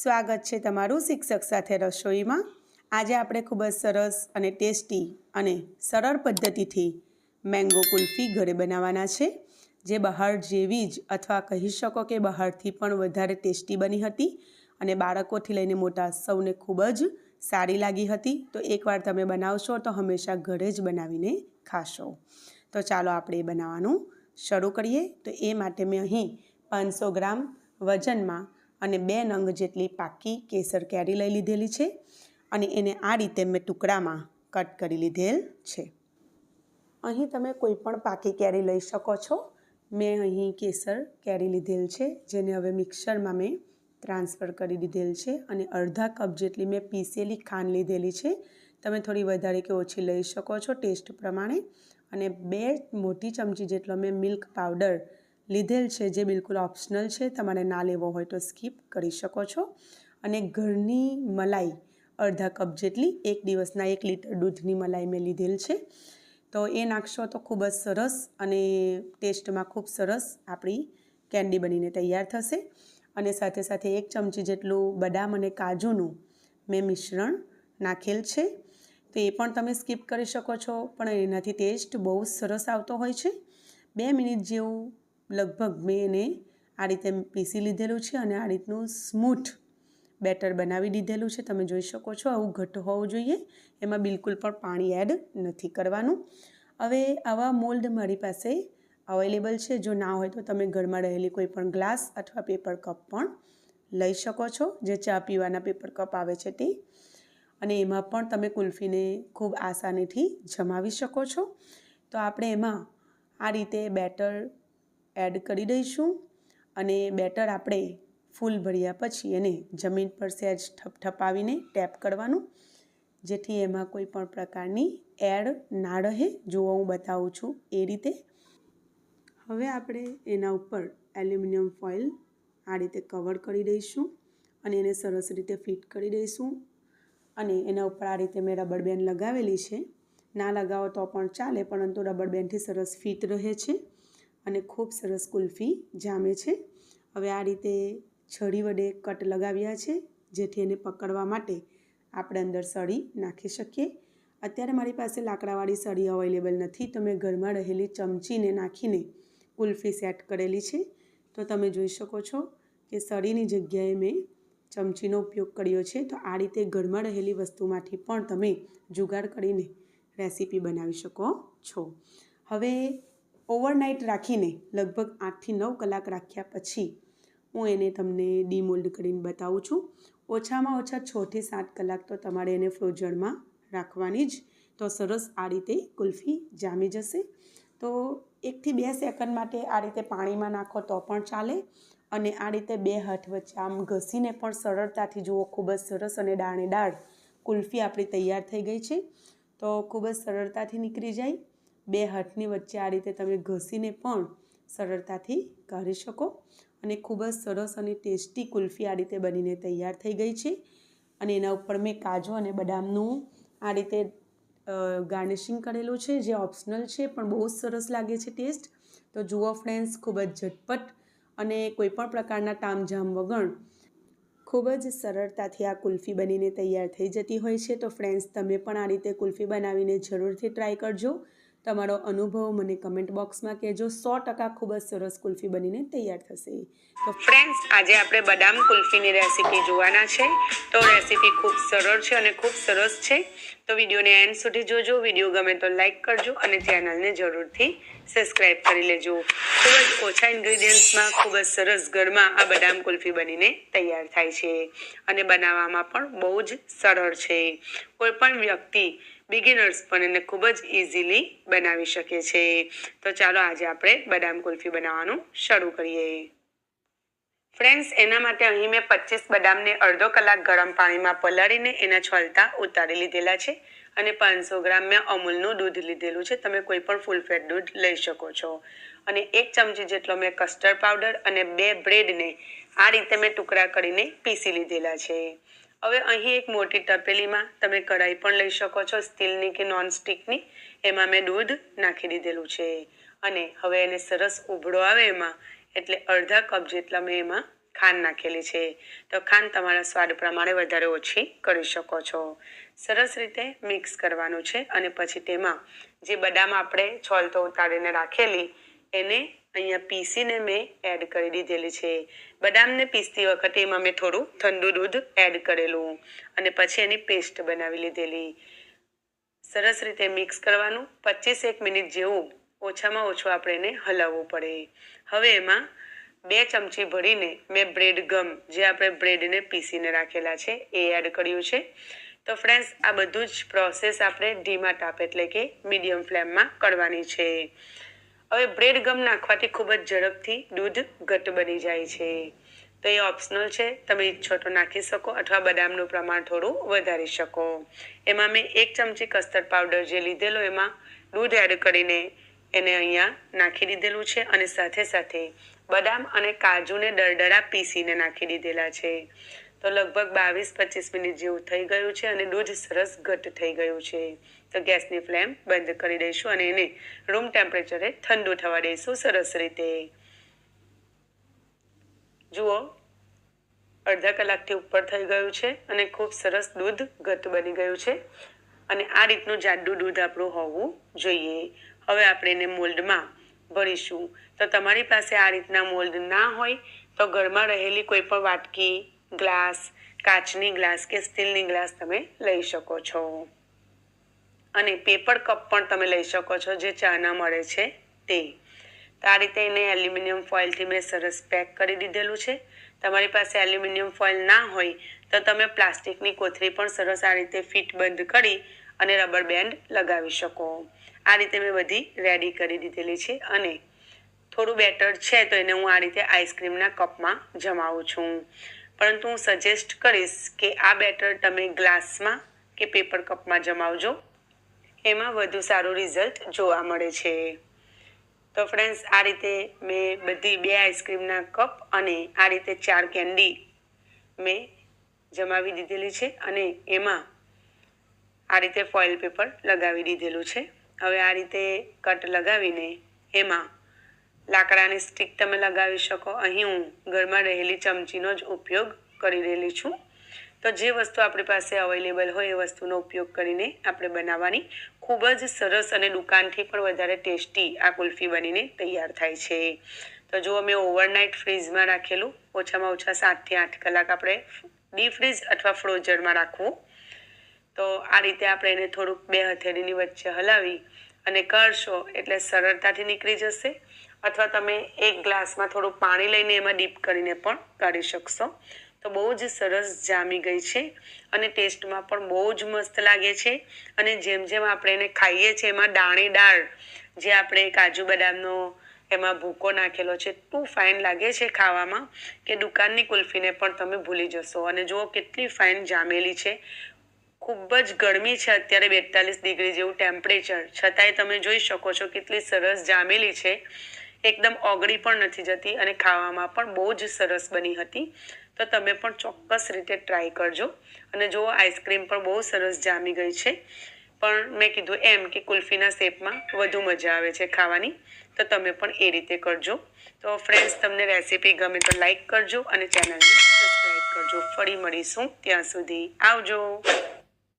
સ્વાગત છે તમારું શિક્ષક સાથે રસોઈમાં. આજે આપણે ખૂબ જ સરસ અને ટેસ્ટી અને સરળ પદ્ધતિથી મેંગો કુલ્ફી ઘરે બનાવવાના છે, જે બહાર જેવી જ અથવા કહી શકો કે બહારથી પણ વધારે ટેસ્ટી બની હતી અને બાળકોથી લઈને મોટા સૌને ખૂબ જ સારી લાગી હતી. તો એકવાર તમે બનાવશો તો હંમેશા ઘરે જ બનાવીને ખાશો. તો ચાલો આપણે એ બનાવવાનું શરૂ કરીએ. તો એ માટે મેં અહીં પાંચસો ગ્રામ વજનમાં અને બે નંગ જેટલી પાકી કેસર કેરી લઈ લીધેલી છે અને એને આ રીતે મેં ટુકડામાં કટ કરી લીધેલ છે. અહીં તમે કોઈ પણ પાકી કેરી લઈ શકો છો. મેં અહીં કેસર કેરી લીધેલ છે, જેને હવે મિક્સરમાં મેં ટ્રાન્સફર કરી દીધેલ છે અને અડધા કપ જેટલી મેં પીસેલી ખાંડ લીધેલી છે. તમે થોડી વધારે કે ઓછી લઈ શકો છો ટેસ્ટ પ્રમાણે. અને બે મોટી ચમચી જેટલો મેં મિલ્ક પાવડર લીધેલ છે, જે બિલકુલ ઓપ્શનલ છે. તમારે ના લેવો હોય તો સ્કીપ કરી શકો છો. અને ઘરની મલાઈ અડધા કપ જેટલી એક દિવસના એક લીટર દૂધની મલાઈ મેં લીધેલ છે. તો એ નાખશો તો ખૂબ જ સરસ અને ટેસ્ટમાં ખૂબ સરસ આપણી કેન્ડી બનીને તૈયાર થશે. અને સાથે સાથે એક ચમચી જેટલું બદામ અને કાજુનું મેં મિશ્રણ નાખેલ છે. તો એ પણ તમે સ્કીપ કરી શકો છો, પણ એનાથી ટેસ્ટ બહુ સરસ આવતો હોય છે. બે મિનિટ જેવું લગભગ મેં એને આ રીતે પીસી લીધેલું છે અને આ રીતનું સ્મૂથ બેટર બનાવી દીધેલું છે. તમે જોઈ શકો છો આવું ઘટ્ટ હોવું જોઈએ. એમાં બિલકુલ પણ પાણી એડ નથી કરવાનું. હવે આવા મોલ્ડ મારી પાસે અવેલેબલ છે. જો ના હોય તો તમે ઘરમાં રહેલી કોઈ પણ ગ્લાસ અથવા પેપર કપ પણ લઈ શકો છો. જે ચા પીવાના પેપર કપ આવે છે તે. અને એમાં પણ તમે કુલ્ફીને ખૂબ આસાનીથી જમાવી શકો છો. તો આપણે એમાં આ રીતે બેટર એડ કરી દઈશું અને બેટર આપણે ફૂલ ભર્યા પછી એને જમીન પર સહેજ ઠપઠપાવીને ટેપ કરવાનું, જેથી એમાં કોઈ પણ પ્રકારની એડ ના રહે. જોવા હું બતાવું છું એ રીતે. હવે આપણે એના ઉપર એલ્યુમિનિયમ ફોઇલ આ રીતે કવર કરી દઈશું અને એને સરસ રીતે ફિટ કરી દઈશું. અને એના ઉપર આ રીતે મેં રબર બેન્ડ લગાવેલી છે. ના લગાવો તો પણ ચાલે, પરંતુ રબર બેન્ડથી સરસ ફિટ રહે છે. અને ખૂબ સરસ કુલ્ફી જામે છે. હવે આ રીતે છડી વડે કટ લગાવ્યા છે, જેથી એને પકડવા માટે આપણે અંદર સળી નાખી શકીએ. અત્યારે મારી પાસે લાકડાવાળી સળી અવેલેબલ નથી, તો મેં ઘરમાં રહેલી ચમચીને નાખીને કુલ્ફી સેટ કરેલી છે. તો તમે જોઈ શકો છો કે સળીની જગ્યાએ મેં ચમચીનો ઉપયોગ કર્યો છે. તો આ રીતે ઘરમાં રહેલી વસ્તુમાંથી પણ તમે જુગાડ કરીને રેસીપી બનાવી શકો છો. હવે ઓવરનાઇટ રાખીને લગભગ આઠથી નવ કલાક રાખ્યા પછી હું એને તમને ડીમોલ્ડ કરીને બતાવું છું. ઓછામાં ઓછા છથી સાત કલાક તો તમારે એને ફ્રોઝરમાં રાખવાની જ. તો સરસ આ રીતે કુલ્ફી જામી જશે. તો એકથી બે સેકન્ડ માટે આ રીતે પાણીમાં નાખો તો પણ ચાલે. અને આ રીતે બે હાથ વચ્ચે આમ ઘસીને પણ સરળતાથી જુઓ, ખૂબ જ સરસ અને દાણેદાર કુલ્ફી આપણી તૈયાર થઈ ગઈ છે. તો ખૂબ જ સરળતાથી નીકળી જાય. બે હાથની વચ્ચે આ રીતે તમે ઘસીને પણ સરળતાથી કરી શકો. અને ખૂબ જ સરસ અને ટેસ્ટી કુલ્ફી આ રીતે બનીને તૈયાર થઈ ગઈ છે. અને એના ઉપર મેં કાજુ અને બદામનું આ રીતે ગાર્નિશિંગ કરેલું છે, જે ઓપ્શનલ છે, પણ બહુ જ સરસ લાગે છે ટેસ્ટ. તો જુઓ ફ્રેન્ડ્સ, ખૂબ જ ઝટપટ અને કોઈપણ પ્રકારના તામઝામ વગર ખૂબ જ સરળતાથી આ કુલ્ફી બનીને તૈયાર થઈ જતી હોય છે. તો ફ્રેન્ડ્સ, તમે પણ આ રીતે કુલ્ફી બનાવીને જરૂરથી ટ્રાય કરજો. તમારો અનુભવ મને કમેન્ટ બોક્સમાં કહેજો. સો ટકા ખૂબ જ સરસ કુલ્ફી બનીને તૈયાર થશે. તો ફ્રેન્ડ્સ આજે આપણે બદામ કુલ્ફીની રેસીપી જોવાના છે. તો રેસીપી ખૂબ સરળ છે અને ખૂબ સરસ છે. તો વિડીયોને એન્ડ સુધી જોજો. વીડિયો ગમે તો લાઈક કરજો અને ચેનલને જરૂરથી સબસ્ક્રાઈબ કરી લેજો. ખૂબ જ ઓછા ઇન્ગ્રીડિયન્ટ્સમાં ખૂબ જ સરસ ઘરમાં આ બદામ કુલ્ફી બનીને તૈયાર થાય છે. અને બનાવવામાં પણ બહુ જ સરળ છે. કોઈ પણ વ્યક્તિ બિગિનર્સ પણ એને ખૂબ જ ઇઝીલી બનાવી શકે છે. તો ચાલો આજે આપણે બદામ કુલ્ફી બનાવવાનું શરૂ કરીએ. ફ્રેન્ડ્સ એના માટે અહીં મેં પચીસ બદામને અડધો કલાક ગરમ પાણીમાં પલાળીને એના છોલતા ઉતારી લીધેલા છે અને પાંચસો ગ્રામ મેં અમૂલનું દૂધ લીધેલું છે. તમે કોઈ પણ ફૂલ ફેટ દૂધ લઈ શકો છો. અને એક ચમચી જેટલો મેં કસ્ટર્ડ પાવડર અને બે બ્રેડને આ રીતે મેં ટુકડા કરીને પીસી લીધેલા છે. હવે અહીં એક મોટી તપેલીમાં તમે કઢાઈ પણ લઈ શકો છો, સ્ટીલની કે નોન સ્ટિકની એમાં મેં દૂધ નાખી દીધેલું છે. અને હવે એને સરસ ઉભળો આવે એમાં, એટલે અડધા કપ જેટલા મેં એમાં ખાંડ નાખેલી છે. તો ખાંડ તમારા સ્વાદ પ્રમાણે વધારે ઓછી કરી શકો છો. સરસ રીતે મિક્સ કરવાનું છે અને પછી તેમાં જે બદામ આપણે છોલતો ઉતારીને રાખેલી, એને અહીંયા પીસીને મેં એડ કરી દીધેલી છે. બદામને પીસતી વખતે એમાં મેં થોડું ઠંડુ દૂધ એડ કરેલું અને પછી એની પેસ્ટ બનાવી લીધેલી. સરસ રીતે મિક્સ કરવાનું. પચીસ એક મિનિટ જેવું ઓછામાં ઓછું આપણે એને હલાવવું પડે. હવે એમાં બે ચમચી ભરીને મેં બ્રેડ ગમ જે આપણે બ્રેડને પીસીને રાખેલા છે, એ એડ કર્યું છે. તો ફ્રેન્ડ્સ આ બધું જ પ્રોસેસ આપણે ધીમા તાપ એટલે કે મીડિયમ ફ્લેમમાં કરવાની છે. હવે બ્રેડ ગમ નાખવાથી ખૂબ જ ઝડપથી દૂધ ઘટ બની જાય છે. તો એ ઓપ્શનલ છે. તમે ઈચ્છો તો નાખી શકો અથવા બદામનું પ્રમાણ થોડું વધારી શકો. એમાં મેં એક ચમચી કસ્તર પાવડર જે લીધેલો એમાં દૂધ એડ કરીને એને અહીંયા નાખી દીધેલું છે અને સાથે સાથે બદામ અને કાજુને દરદરા પીસીને નાખી દીધેલા છે. તો લગભગ બાવીસ પચીસ મિનિટ જેવું થઈ ગયું છે અને દૂધ સરસ ઘટ થઈ ગયું છે. તો ગેસની ફ્લેમ બંધ કરી દઈશું અને એને રૂમ ટેમ્પરેચરે ઠંડુ થવા દઈશું સરસ રીતે. જુઓ, અડધા કલાકથી ઉપર થઈ ગયું છે અને ખૂબ સરસ દૂધ ઘટ બની ગયું છે અને આ રીતનું જાડું દૂધ આપણું હોવું જોઈએ. હવે આપણે એને મોલ્ડમાં ભરીશું. તો તમારી પાસે આ રીતના મોલ્ડ ના હોય તો ઘરમાં રહેલી કોઈ પણ વાટકી ગ્લાસ કાચની ગ્લાસ કે સ્ટીલની ગ્લાસ તમે લઈ શકો છો. અને પેપર કપ પણ તમે લઈ શકો છો જે ચાના મળે છે તે. તો આ રીતે એને એલ્યુમિનિયમ ફોઇલથી મેં સરસ પેક કરી દીધેલું છે. તમારી પાસે એલ્યુમિનિયમ ફોઇલ ના હોય તો તમે પ્લાસ્ટિકની કોથળી પણ સરસ આ રીતે ફિટ બંધ કરી અને રબર બેન્ડ લગાવી શકો. આ રીતે મેં બધી રેડી કરી દીધેલી છે અને થોડું બેટર છે તો એને હું આ રીતે આઈસ્ક્રીમના કપમાં જમાવું છું. પરંતુ હું સજેસ્ટ કરીશ કે આ બેટર તમે ગ્લાસમાં કે પેપર કપમાં જમાવજો. એમાં વધુ સારું રિઝલ્ટ જોવા મળે છે. તો ફ્રેન્ડ્સ આ રીતે મેં બધી બે આઈસ્ક્રીમના કપ અને આ રીતે ચાર કેન્ડી મેં જમાવી દીધેલી છે અને એમાં આ રીતે ફોઇલ પેપર લગાવી દીધેલું છે. હવે આ રીતે કટ લગાવીને એમાં લાકડાની સ્ટીક તમે લગાવી શકો. અહીં હું ઘરમાં રહેલી ચમચીનો જ ઉપયોગ કરી રહેલી છું. તો જે વસ્તુ આપણી પાસે અવેલેબલ હોય એ વસ્તુનો ઉપયોગ કરીને આપણે બનાવવાની ખૂબ જ સરસ અને દુકાનથી પણ વધારે ટેસ્ટી આ કુલ્ફી બનીને તૈયાર થાય છે. તો જુઓ, મેં ઓવરનાઇટ ફ્રીઝમાં રાખેલું. ઓછામાં ઓછા સાતથી આઠ કલાક આપણે ડીપ ફ્રીઝ અથવા ફ્રોઝરમાં રાખવું. તો આ રીતે આપણે એને થોડુંક બે હથેળીની વચ્ચે હલાવી અને કરશો એટલે સરળતાથી નીકળી જશે. અથવા તમે એક ગ્લાસમાં થોડું પાણી લઈને એમાં ડીપ કરીને પણ કાઢી શકશો. તો બહુ જ સરસ જામી ગઈ છે અને ટેસ્ટમાં પણ બહુ જ મસ્ત લાગે છે. અને જેમ જેમ આપણે એને ખાઈએ છીએ, એમાં દાણેદાર જે આપણે કાજુ બદામનો એમાં ભૂકો નાખેલો છે, એટલું ફાઇન લાગે છે ખાવામાં કે દુકાનની કુલ્ફીને પણ તમે ભૂલી જશો. અને જુઓ કેટલી ફાઇન જામેલી છે. ખૂબ જ ગરમી છે અત્યારે બેતાલીસ ડિગ્રી જેવું ટેમ્પરેચર છતાંય તમે જોઈ શકો છો કેટલી સરસ જામેલી છે. એકદમ ઓગળી પણ નથી જતી અને ખાવામાં પણ બહુ જ સરસ બની હતી. તો તમે પણ ચોક્કસ રીતે ટ્રાય કરજો. અને જુઓ આઈસ્ક્રીમ પણ બહુ સરસ જામી ગઈ છે. પણ મેં કીધું એમ કે કુલ્ફીના શેપમાં વધુ મજા આવે છે ખાવાની. તો તમે પણ એ રીતે કરજો. તો ફ્રેન્ડ્સ તમને રેસીપી ગમે તો લાઈક કરજો અને ચેનલને સબસ્ક્રાઈબ કરજો. ફરી મળીશું ત્યાં સુધી. આવજો.